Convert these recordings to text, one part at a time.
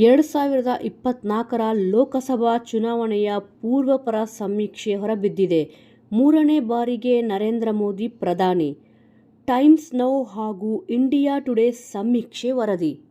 ಎರಡು ಸಾವಿರದ ಇಪ್ಪತ್ನಾಲ್ಕರ ಲೋಕಸಭಾ ಚುನಾವಣೆಯ ಪೂರ್ವಪರ ಸಮೀಕ್ಷೆ ಹೊರಬಿದ್ದಿದೆ. ಮೂರನೇ ಬಾರಿಗೆ ನರೇಂದ್ರ ಮೋದಿ ಪ್ರಧಾನಿ. ಟೈಮ್ಸ್ ನೌ ಹಾಗೂ ಇಂಡಿಯಾ ಟುಡೇ ಸಮೀಕ್ಷೆ ವರದಿ.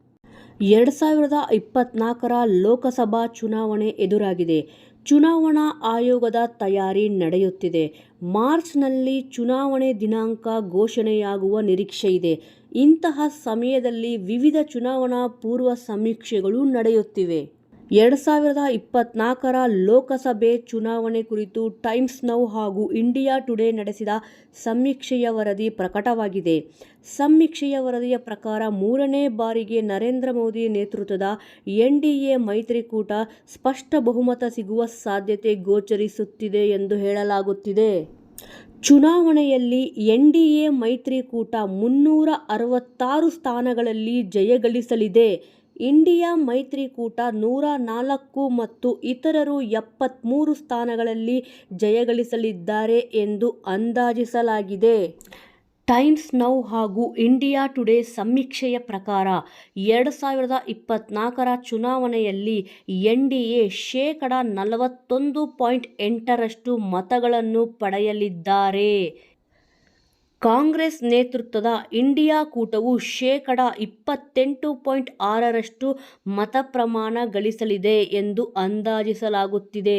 ಎರಡು ಸಾವಿರದ ಇಪ್ಪತ್ನಾಲ್ಕರ ಲೋಕಸಭಾ ಚುನಾವಣೆ ಎದುರಾಗಿದೆ. ಚುನಾವಣಾ ಆಯೋಗದ ತಯಾರಿ ನಡೆಯುತ್ತಿದೆ. ಮಾರ್ಚ್ನಲ್ಲಿ ಚುನಾವಣೆ ದಿನಾಂಕ ಘೋಷಣೆಯಾಗುವ ನಿರೀಕ್ಷೆ ಇದೆ ಇಂತಹ ಸಮಯದಲ್ಲಿ ವಿವಿಧ ಚುನಾವಣಾ ಪೂರ್ವ ಸಮೀಕ್ಷೆಗಳು ನಡೆಯುತ್ತಿವೆ. ಎರಡು ಸಾವಿರದ ಇಪ್ಪತ್ನಾಲ್ಕರ ಲೋಕಸಭೆ ಚುನಾವಣೆ ಕುರಿತು ಟೈಮ್ಸ್ ನೌ ಹಾಗೂ ಇಂಡಿಯಾ ಟುಡೇ ನಡೆಸಿದ ಸಮೀಕ್ಷೆಯ ವರದಿ ಪ್ರಕಟವಾಗಿದೆ. ಸಮೀಕ್ಷೆಯ ವರದಿಯ ಪ್ರಕಾರ ಮೂರನೇ ಬಾರಿಗೆ ನರೇಂದ್ರ ಮೋದಿ ನೇತೃತ್ವದ ಎನ್ಡಿಎ ಮೈತ್ರಿಕೂಟ ಸ್ಪಷ್ಟ ಬಹುಮತ ಸಿಗುವ ಸಾಧ್ಯತೆ ಗೋಚರಿಸುತ್ತಿದೆ ಎಂದು ಹೇಳಲಾಗುತ್ತಿದೆ. ಚುನಾವಣೆಯಲ್ಲಿ ಎನ್ ಡಿ ಎ ಮೈತ್ರಿಕೂಟ ಮುನ್ನೂರ ಅರವತ್ತಾರು ಸ್ಥಾನಗಳಲ್ಲಿ ಜಯಗಳಿಸಲಿದೆ. ಇಂಡಿಯಾ ಮೈತ್ರಿಕೂಟ ನೂರ ನಾಲ್ಕು ಮತ್ತು ಇತರರು ಎಪ್ಪತ್ಮೂರು ಸ್ಥಾನಗಳಲ್ಲಿ ಜಯಗಳಿಸಲಿದ್ದಾರೆ ಎಂದು ಅಂದಾಜಿಸಲಾಗಿದೆ. ಟೈಮ್ಸ್ ನೌ ಹಾಗೂ ಇಂಡಿಯಾ ಟುಡೇ ಸಮೀಕ್ಷೆಯ ಪ್ರಕಾರ ಎರಡು ಸಾವಿರದ ಇಪ್ಪತ್ತ್ನಾಲ್ಕರ ಚುನಾವಣೆಯಲ್ಲಿ ಎನ್ ಡಿ ಎ ಶೇಕಡಾ ನಲವತ್ತೊಂದು ಪಾಯಿಂಟ್ ಎಂಟರಷ್ಟು ಮತಗಳನ್ನು ಪಡೆಯಲಿದ್ದರೆ, ಕಾಂಗ್ರೆಸ್ ನೇತೃತ್ವದ ಇಂಡಿಯಾ ಕೂಟವು ಶೇಕಡ ಇಪ್ಪತ್ತೆಂಟು ಪಾಯಿಂಟ್ ಆರರಷ್ಟು ಮತ ಪ್ರಮಾಣ ಗಳಿಸಲಿದೆ ಎಂದು ಅಂದಾಜಿಸಲಾಗುತ್ತಿದೆ.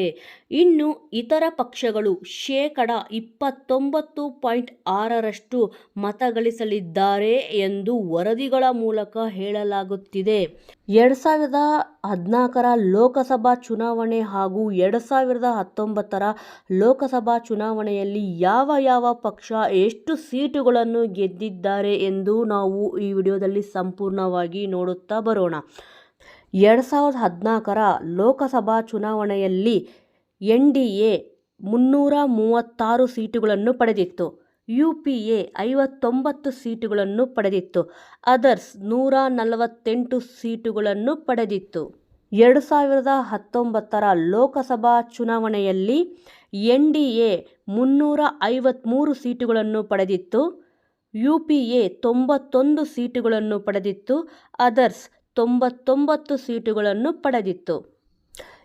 ಇನ್ನು ಇತರ ಪಕ್ಷಗಳು ಶೇಕಡ ಇಪ್ಪತ್ತೊಂಬತ್ತು ಪಾಯಿಂಟ್ ಆರರಷ್ಟು ಮತಗಳಿಸಲಿದ್ದಾರೆ ಎಂದು ವರದಿಗಳ ಮೂಲಕ ಹೇಳಲಾಗುತ್ತಿದೆ. ಎರಡು ಸಾವಿರದ ಹದಿನಾಲ್ಕರ ಲೋಕಸಭಾ ಚುನಾವಣೆ ಹಾಗೂ ಎರಡು ಸಾವಿರದ ಹತ್ತೊಂಬತ್ತರ ಲೋಕಸಭಾ ಚುನಾವಣೆಯಲ್ಲಿ ಯಾವ ಯಾವ ಪಕ್ಷ ಎಷ್ಟು ಸೀಟುಗಳನ್ನು ಗೆದ್ದಿದ್ದಾರೆ ಎಂದು ನಾವು ಈ ವಿಡಿಯೋದಲ್ಲಿ ಸಂಪೂರ್ಣವಾಗಿ ನೋಡುತ್ತಾ ಬರೋಣ. ಎರಡು ಸಾವಿರದ ಹದಿನಾಲ್ಕರ ಲೋಕಸಭಾ ಚುನಾವಣೆಯಲ್ಲಿ ಎನ್ ಡಿ ಎ ಮುನ್ನೂರ ಮೂವತ್ತಾರು ಸೀಟುಗಳನ್ನು ಪಡೆದಿತ್ತು. ಯು ಪಿ ಎ ಐವತ್ತೊಂಬತ್ತು ಸೀಟುಗಳನ್ನು ಪಡೆದಿತ್ತು. ಅದರ್ಸ್ ನೂರ ನಲವತ್ತೆಂಟು ಸೀಟುಗಳನ್ನು ಪಡೆದಿತ್ತು. ಎರಡು ಸಾವಿರದ ಹತ್ತೊಂಬತ್ತರ ಲೋಕಸಭಾ ಚುನಾವಣೆಯಲ್ಲಿ ಎನ್ ಡಿ ಎ ಮುನ್ನೂರ ಐವತ್ತ್ಮೂರು ಸೀಟುಗಳನ್ನು ಪಡೆದಿತ್ತು. ಯು ಪಿ ಎ ತೊಂಬತ್ತೊಂದು ಸೀಟುಗಳನ್ನು ಪಡೆದಿತ್ತು. ಅದರ್ಸ್ ತೊಂಬತ್ತೊಂಬತ್ತು ಸೀಟುಗಳನ್ನು ಪಡೆದಿತ್ತು.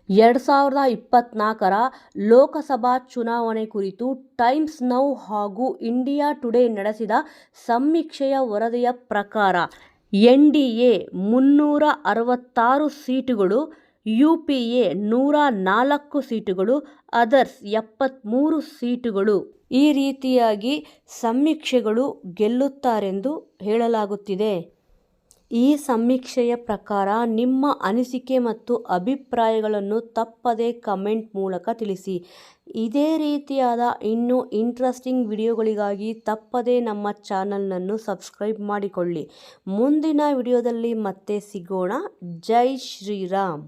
ಎರಡು ಸಾವಿರದ ಇಪ್ಪತ್ನಾಲ್ಕರ ಲೋಕಸಭಾ ಚುನಾವಣೆ ಕುರಿತು ಟೈಮ್ಸ್ ನೌ ಹಾಗೂ ಇಂಡಿಯಾ ಟುಡೇ ನಡೆಸಿದ ಸಮೀಕ್ಷೆಯ ವರದಿಯ ಪ್ರಕಾರ ಎನ್ಡಿಎ ಮುನ್ನೂರ ಅರವತ್ತಾರು ಸೀಟುಗಳು, ಯು ಪಿ ಎ ನೂರ ನಾಲ್ಕು ಸೀಟುಗಳು, ಅದರ್ಸ್ ಎಪ್ಪತ್ತ್ಮೂರು ಸೀಟುಗಳು ಈ ರೀತಿಯಾಗಿ ಸಮೀಕ್ಷೆಗಳು ಗೆಲ್ಲುತ್ತಾರೆಂದು ಹೇಳಲಾಗುತ್ತಿದೆ. ಈ ಸಮೀಕ್ಷೆಯ ಪ್ರಕಾರ ನಿಮ್ಮ ಅನಿಸಿಕೆ ಮತ್ತು ಅಭಿಪ್ರಾಯಗಳನ್ನು ತಪ್ಪದೇ ಕಮೆಂಟ್ ಮೂಲಕ ತಿಳಿಸಿ. ಇದೇ ರೀತಿಯಾದ ಇನ್ನೂ ಇಂಟ್ರೆಸ್ಟಿಂಗ್ ವಿಡಿಯೋಗಳಿಗಾಗಿ ತಪ್ಪದೇ ನಮ್ಮ ಚಾನಲ್ನನ್ನು ಸಬ್ಸ್ಕ್ರೈಬ್ ಮಾಡಿಕೊಳ್ಳಿ. ಮುಂದಿನ ವಿಡಿಯೋದಲ್ಲಿ ಮತ್ತೆ ಸಿಗೋಣ. ಜೈ ಶ್ರೀರಾಮ್.